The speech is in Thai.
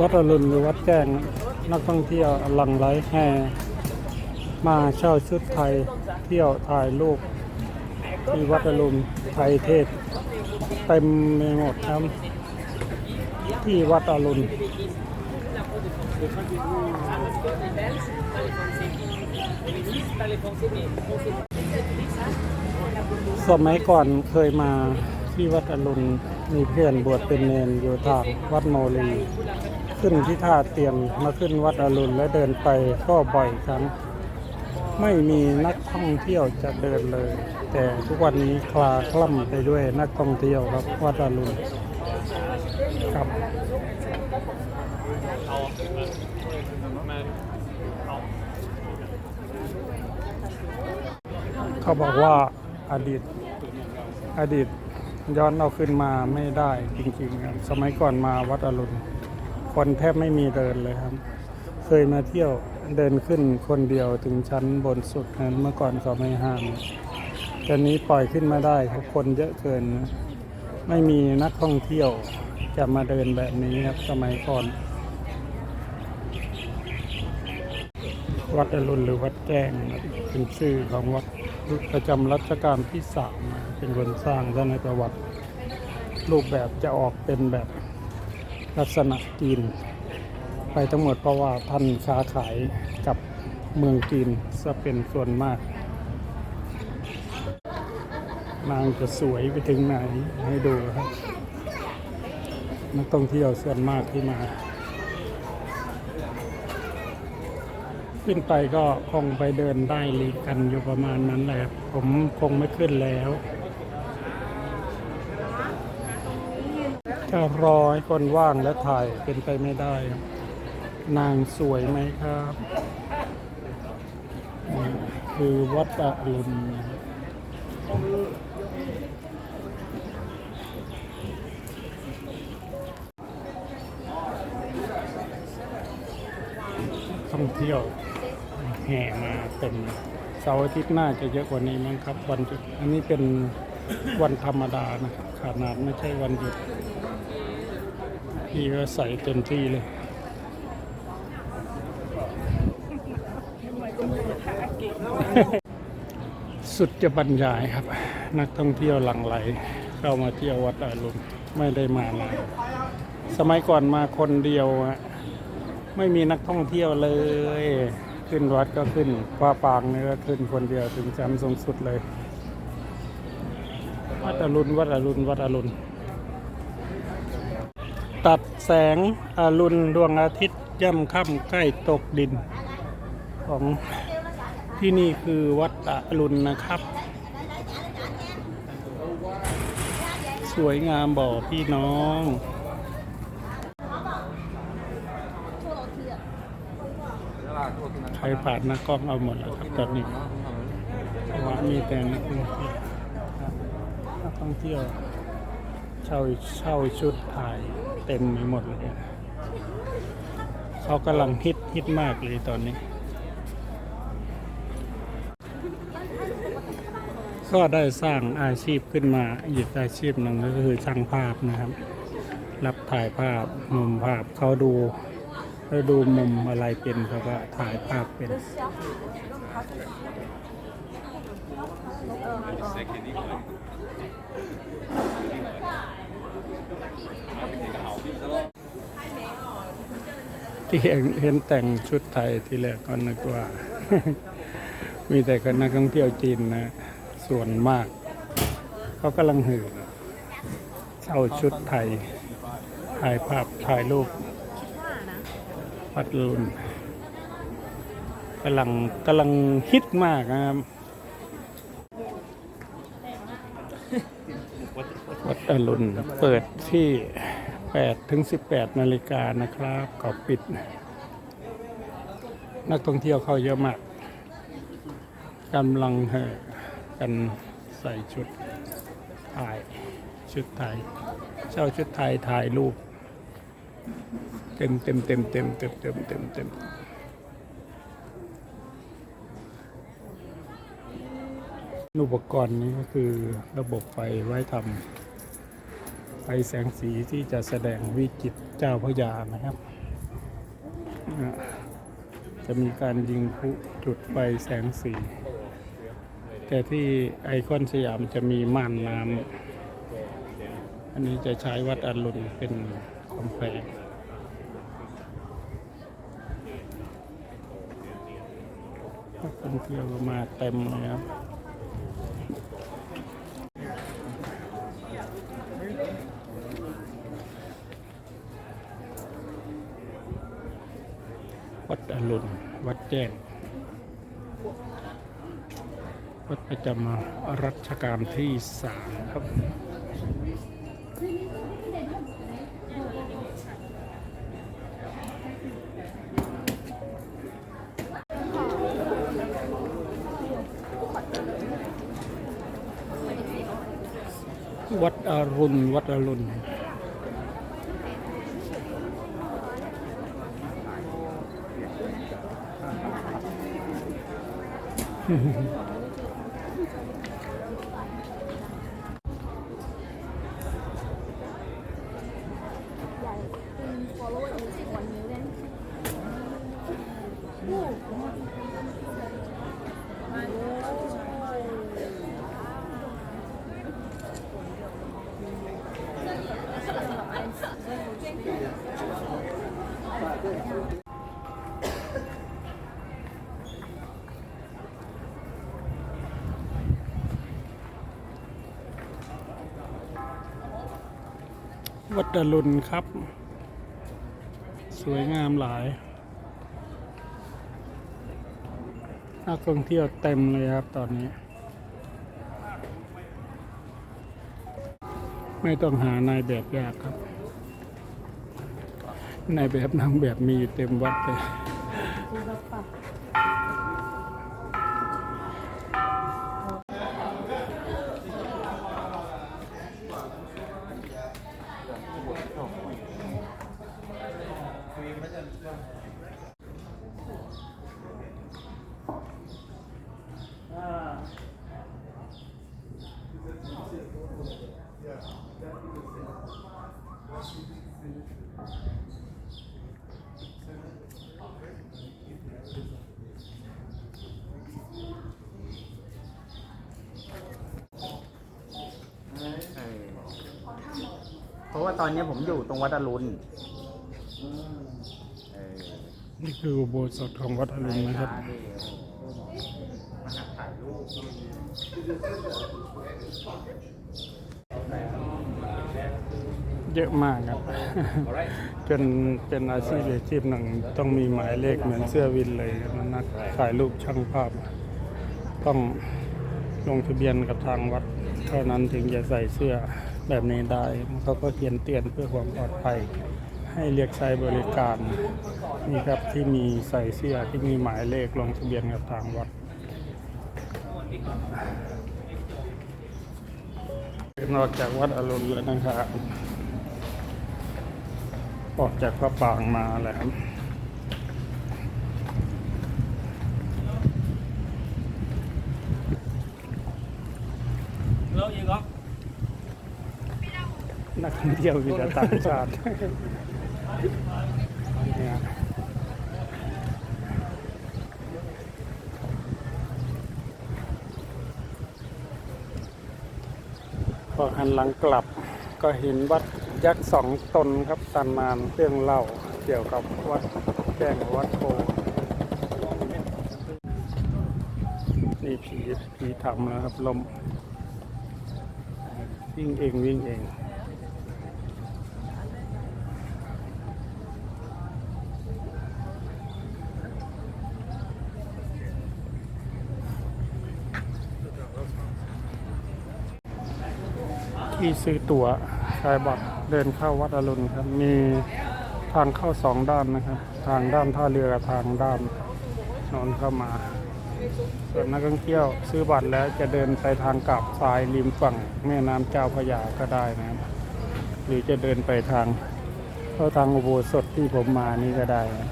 วัดอรุณหรือวัดแจ้งนักท่องเที่ยวหลังไหลแห่มาเช่าชุดไทยเที่ยวถ่ายรูปที่วัดอรุณไทยเทศเต็มไปหมดครับที่วัดอรุณสมัยก่อนเคยมาที่วัดอรุณ มีเพื่อนบวชเป็นเนนอยู่ทางวัดโมลี ขึ้นที่ท่าเตียนมาขึ้นวัดอรุณและเดินไปก็บ่อยครั้ง ไม่มีนักท่องเที่ยวจะเดินเลย แต่ทุกวันนี้คลาคล่ำไปด้วยนักท่องเที่ยวครับวัดอรุณครับเขาบอกว่าอดีตอดีต ย้อนเอาขึ้นมาไม่ได้จริงๆครับสมัยก่อนมาวัดอรุณคนแทบไม่มีเดินเลยครับ เคยมาเที่ยวเดินขึ้นคนเดียวถึงชั้นบนสุดนั้นเมื่อก่อนเขาไม่ห้ามตอนนี้ปล่อยขึ้นมาได้ครับคนเยอะเกิน ไม่มีนักท่องเที่ยวจะมาเดินแบบนี้ครับสมัยก่อน วัดอรุณหรือวัดแจ้งเป็นชื่อของวัด ประจำรัชกาลที่สามเป็นคนสร้างและในประวัติ รูปแบบจะออกเป็นแบบลักษณะจีน ไปทั้งหมดเพราะว่าท่านค้าขายกับเมืองจีนจะเป็นส่วนมาก นางจะสวยไปถึงไหนให้ดูครับนักท่องเที่ยวส่วนมากที่มา ขึ้นไปก็คงไปเดินได้ลีกันอยู่ประมาณนั้นแหละผมคงไม่ขึ้นแล้วจะรอให้คนว่างและถ่ายเป็นไปไม่ได้ครับนางสวยไหมครับ คือวัดอรุณนะครับท่องเที่ยว แห่มาเต็มเสาร์อาทิตย์หน้าจะเยอะกว่านี้มั้งครับ วันหยุดอันนี้เป็นวันธรรมดานะครับขนาดไม่ใช่วันหยุดพี่ก็ใส่เต็มที่เลยสุดจะบรรยายครับ นักท่องเที่ยวหลั่งไหล เข้ามาเที่ยววัดอรุณไม่ได้มานานสมัยก่อนมาคนเดียวอะไม่มีนักท่องเที่ยวเลย ขึ้นวัดก็ขึ้นว่าปางนี่ก็ขึ้นคนเดียวถึงชั้นสูงสุดเลย วัดอรุณวัดอรุณวัดอรุณ ตัดแสงอรุณดวงอาทิตย์ย่ำค่ำใกล้ตกดิน ของที่นี่คือวัดอรุณนะครับ สวยงามบ่อพี่น้อง ใครผ่านน้ากล้องเอาหมดแล้วครับตอนนี้เพราะว่ามีแต่นักท่องเที่ยวนักท่องเที่ยวเช่าเช่าชุดถ่ายเต็มไปหมดเลยเขากำลังฮิตฮิตมากเลยตอนนี้ ก็ได้สร้างอาชีพขึ้นมาอีกอาชีพหนึ่งก็คือช่างภาพนะครับ รับถ่ายภาพมุมภาพเขาดู เขาดูมุมอะไรเป็นเขาก็ถ่ายภาพเป็นที่เห็นเห็นแต่งชุดไทยทีแรกก็นึกว่า มีแต่คนนักท่องเที่ยวจีนนะ ส่วนมาก เขากำลังหือเช่าชุดไทยถ่ายภาพถ่ายรูป พัดลุนกำลังกำลังฮิตมากนะครับวัดอรุณเปิดที่ 8 ถึง 18 นาฬิกานะครับเขาปิด นักท่องเที่ยวเข้าเยอะมากกำลังเห่อกันใส่ชุดถ่ายชุดไทยเช่าชุดไทยถ่ายรูป เต็มเต็มเต็มเต็มเต็มเต็มเต็มเต็มอุปกรณ์นี้ก็คือระบบไฟไว้ทแสงสีที่จะแสดงวิจิตเจ้าพระยานะครับ จะมีการยิงพลุจุดไฟแสงสี แต่ที่ไอคอนสยามจะมีม่านน้ำอันนี้จะใช้วัดอรุณเป็น กำแพงนักท่องเที่ยวมาเต็มเลยครับวัดอรุณวัดแจ้ง วัดประจำรัชกาลที่สามครับ วัดอรุณ วัดอรุณ follow วัดอรุณครับ สวยงามหลาย นักท่องเที่ยวเต็มเลยครับตอนนี้ ไม่ต้องหานายแบบยากครับ ในแบบนางแบบมีอยู่เต็มวัดเลย ราะว่าตอนนี้ผมอยู่ตรงวัดอรุณเออนี่คืออุโบสถของวัดอรุณนะครับมาหาถ่ายรูปเยอะมากครับ จนเป็นอาชีพอาชีพหนึ่งต้องมีหมายเลขเหมือนเสื้อวินเลยมันนักถ่ายรูปช่างภาพ ต้องลงทะเบียนกับทางวัด เท่านั้นถึงจะใส่เสื้อ แบบนี้ได้เขาก็เขียนเตือนเพื่อความปลอดภัย ให้เรียกใช้บริการนี่ครับที่มีใส่เสื้อที่มีหมายเลขลงทะเบียนกับทางวัดนอกจากวัดอรุณแล้วนะครับออกจากพระปรางมาแล้วครับ Hello, you got? นักท่องเที่ยวมีแต่ต่างชาติพอหันหลังกลับก็เห็นวัดยักษ์สองตนครับตำนานเรื่องเล่าเกี่ยวกับวัดแจ้งวัดโพนี่ผีผีทำแล้วครับลมวิ่งเองวิ่งเอง ที่ซื้อตั๋วชายบัตรเดินเข้าวัดอรุณครับ มีทางเข้าสองด้านนะครับ ทางด้านท่าเรือกับทางด้านโนนเข้ามา ส่วนนักท่องเที่ยวซื้อบัตรแล้วจะเดินไปทางกลับสายริมฝั่งแม่น้ำเจ้าพระยาก็ได้นะครับ หรือจะเดินไปทางเข้าทางอุโบสถที่ผมมานี่ก็ได้นะ